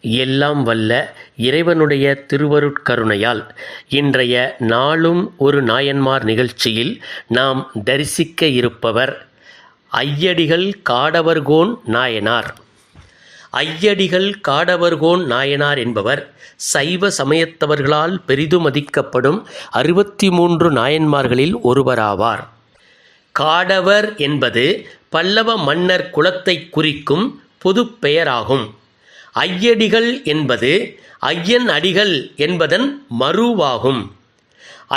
எல்லாம் வல்ல இறைவனுடைய திருவருட்கருணையால் இன்றைய நாளும் ஒரு நாயன்மார் நிகழ்ச்சியில் நாம் தரிசிக்க இருப்பவர் ஐயடிகள் காடவர்கோன் நாயனார். ஐயடிகள் காடவர்கோன் நாயனார் என்பவர் சைவ சமயத்தவர்களால் பெரிதும் மதிக்கப்படும் அறுபத்தி மூன்று நாயன்மார்களில் ஒருவராவார். காடவர் என்பது பல்லவ மன்னர் குலத்தைக் குறிக்கும் பொதுப் பெயராகும். ஐயடிகள் என்பது ஐயன் அடிகள் என்பதன் மருவாகும்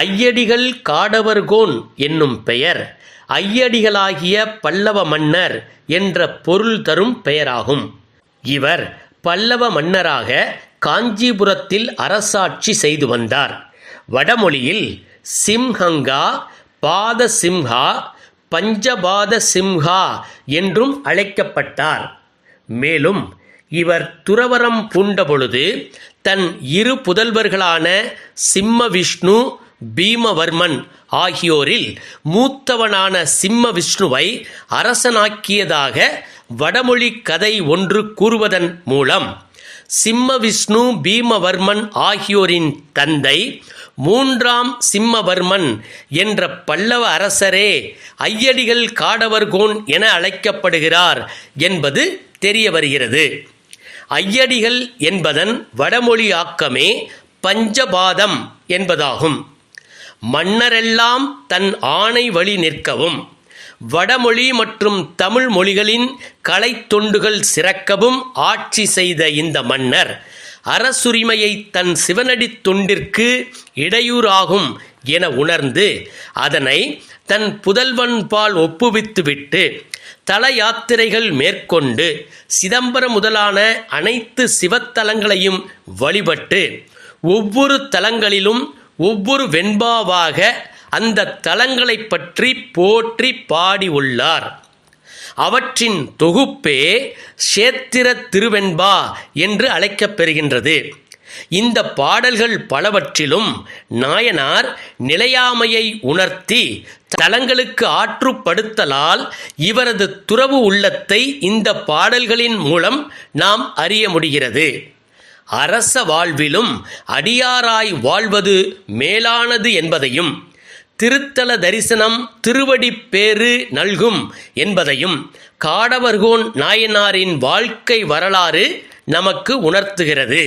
ஐயடிகள் காடவர்கோன் என்னும் பெயர் ஐயடிகளாகிய பல்லவ மன்னர் என்ற பொருள் தரும் பெயராகும். இவர் பல்லவ மன்னராக காஞ்சிபுரத்தில் அரசாட்சி செய்து வந்தார். வடமொழியில் சிம்ஹங்கா பாத சிம்ஹா பஞ்சபாத சிம்ஹா என்றும் அழைக்கப்பட்டார். மேலும் இவர் துறவரம் பூண்டபொழுது தன் இரு புதல்வர்களான சிம்ம விஷ்ணு பீமவர்மன் ஆகியோரில் மூத்தவனான சிம்ம விஷ்ணுவை அரசனாக்கியதாக வடமொழி கதை ஒன்று கூறுவதன் மூலம் சிம்ம விஷ்ணு பீமவர்மன் ஆகியோரின் தந்தை மூன்றாம் சிம்மவர்மன் என்ற பல்லவ அரசரே ஐயடிகள் காடவர்கோன் என அழைக்கப்படுகிறார் என்பது தெரிய வருகிறது. ஐயடிகள் என்பதன் வடமொழி ஆக்கமே பஞ்சபாதம் என்பதாகும். மன்னரெல்லாம் தன் ஆணை வழி நிற்கவும் வடமொழி மற்றும் தமிழ் மொழிகளின் கலைத்தொண்டுகள் சிறக்கவும் ஆட்சி செய்த இந்த மன்னர் அரசுரிமையை தன் சிவனடித் தொண்டிற்கு இடையூறாகும் என உணர்ந்து அதனை தன் புதல்வன் பால் ஒப்புவித்துவிட்டு தல யாத்திரைகள் மேற்கொண்டு சிதம்பரம் முதலான அனைத்து சிவத்தலங்களையும் வழிபட்டு ஒவ்வொரு தலங்களிலும் ஒவ்வொரு வெண்பாவாக அந்த தலங்களைப் பற்றி போற்றி பாடி உள்ளார். அவற்றின் தொகுப்பே சேத்திர திருவெண்பா என்று அழைக்கப்பெறுகின்றது இந்த பாடல்கள் பலவற்றிலும் நாயனார் நிலையாமையை உணர்த்தி தலங்களுக்கு ஆற்றுப்படுத்தலால் இவரது துறவு உள்ளத்தை இந்த பாடல்களின் மூலம் நாம் அறிய முடிகிறது. அரச வாழ்விலும் அடியாராய் வாழ்வது மேலானது என்பதையும் திருத்தல தரிசனம் திருவடி பேறு நல்கும் என்பதையும் காடவர்கோன் நாயனாரின் வாழ்க்கை வரலாறு நமக்கு உணர்த்துகிறது.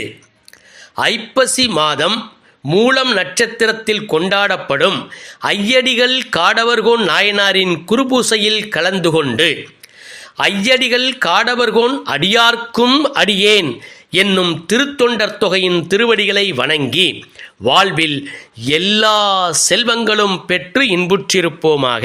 ஐப்பசி மாதம் மூலம் நட்சத்திரத்தில் கொண்டாடப்படும் ஐயடிகள் காடவர்கோன் நாயனாரின் குருபூசையில் கலந்து கொண்டு ஐயடிகள் காடவர்கோன் அடியார்க்கும் அடியேன் என்னும் திருத்தொண்டர் தொகையின் திருவடிகளை வணங்கி வாழ்வில் எல்லா செல்வங்களும் பெற்று இன்புற்றிருப்போமாக.